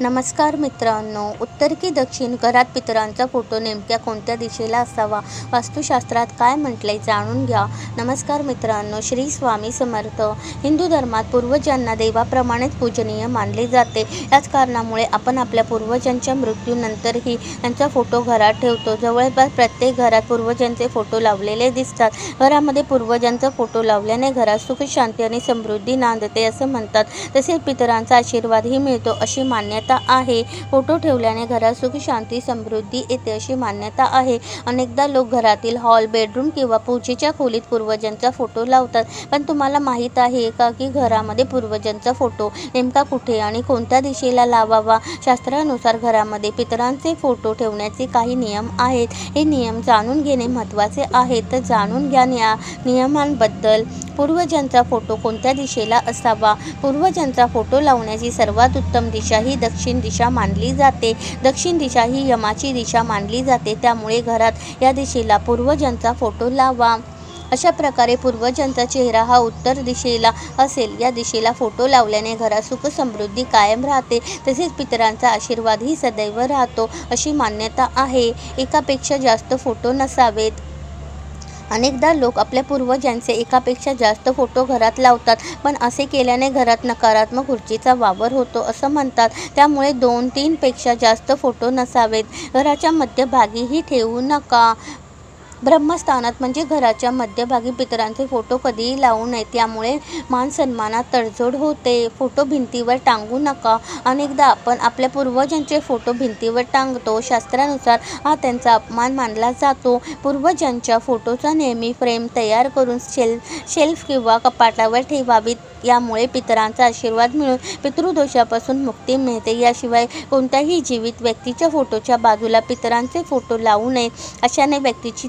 नमस्कार मित्रांनो. उत्तर की दक्षिण घरात पितरांचा फोटो नेमक्या कोणत्या दिशेला असावा? वास्तुशास्त्रात काय म्हटलंय जाणून घ्या. नमस्कार मित्रांनो. श्री स्वामी समर्थ. हिंदू धर्मात पूर्वजांना देवाप्रमाणेच पूजनीय मानले जाते. याच कारणामुळे आपण आपल्या पूर्वजांच्या मृत्यूनंतरही त्यांचा फोटो घरात ठेवतो. जवळपास प्रत्येक घरात पूर्वजांचे फोटो लावलेले दिसतात. घरामध्ये पूर्वजांचा फोटो लावल्याने घरात सुख शांती आणि समृद्धी नांदते असं म्हणतात. तसेच पितरांचा आशीर्वादही मिळतो अशी मान्यता आहे. फोटो ठेवल्याने घरात सुख शांती समृद्धी येते अशी मान्यता आहे. अनेकदा लोक घरातील हॉल बेडरूम किंवा पूजेच्या खोलीत पूर्वजांचा फोटो लावतात. पण तुम्हाला माहीत आहे का की घरामध्ये पूर्वजांचा फोटो नेमका कुठे आणि कोणत्या दिशेला लावावा? शास्त्रानुसार घरामध्ये पितरांचे फोटो ठेवण्याचे काही नियम आहेत. हे नियम जाणून घेणे महत्त्वाचे आहे. तर जाणून घ्या या नियमांबद्दल. पूर्वजांचा फोटो कोणत्या दिशेला असावा? पूर्वजांचा फोटो लावण्याची सर्वात उत्तम दिशा ही दक्षिण दक्षिण दिशा मानली जाते. दक्षिण दिशा ही यमाची दिशा मानली जाते. त्यामुळे घरात या दिशेला पूर्वजांचा फोटो लावा. अशा प्रकारे पूर्वजांचा चेहरा हा उत्तर दिशेला असेल. या दिशेला फोटो लावल्याने घरात सुख समृद्धी कायम राहते. तसेच पितरांचा आशीर्वादही सदैव राहतो अशी मान्यता आहे. एकापेक्षा जास्त फोटो नसावेत. अनेकदा लोक आपल्या पूर्वजांचे एकापेक्षा जास्त फोटो घरात लावतात पण असे केल्याने घरात नकारात्मक ऊर्जेचा वावर होतो असं म्हणतात. त्यामुळे दोन तीनपेक्षा जास्त फोटो नसावेत. घराच्या मध्यभागीही ठेवू नका. ब्रह्मस्थानात म्हणजे घराच्या मध्यभागी पितरांचे फोटो कधीही लावू नये त्यामुळे मान सन्मानात तडजोड होते. फोटो भिंतीवर टांगू नका. अनेकदा आपण आपल्या पूर्वजांचे फोटो भिंतीवर टांगतो. शास्त्रानुसार हा त्यांचा अपमान मानला जातो. पूर्वजांच्या फोटोचा नेहमी फ्रेम तयार करून शेल्फ शेल्फ किंवा कपाटावर ठेवावीत. यामुळे पितरांचा आशीर्वाद मिळून पितृदोषापासून मुक्ती मिळते. याशिवाय कोणत्याही जीवित व्यक्तीच्या फोटोच्या बाजूला पितरांचे फोटो लावू नये. अशाने व्यक्तीची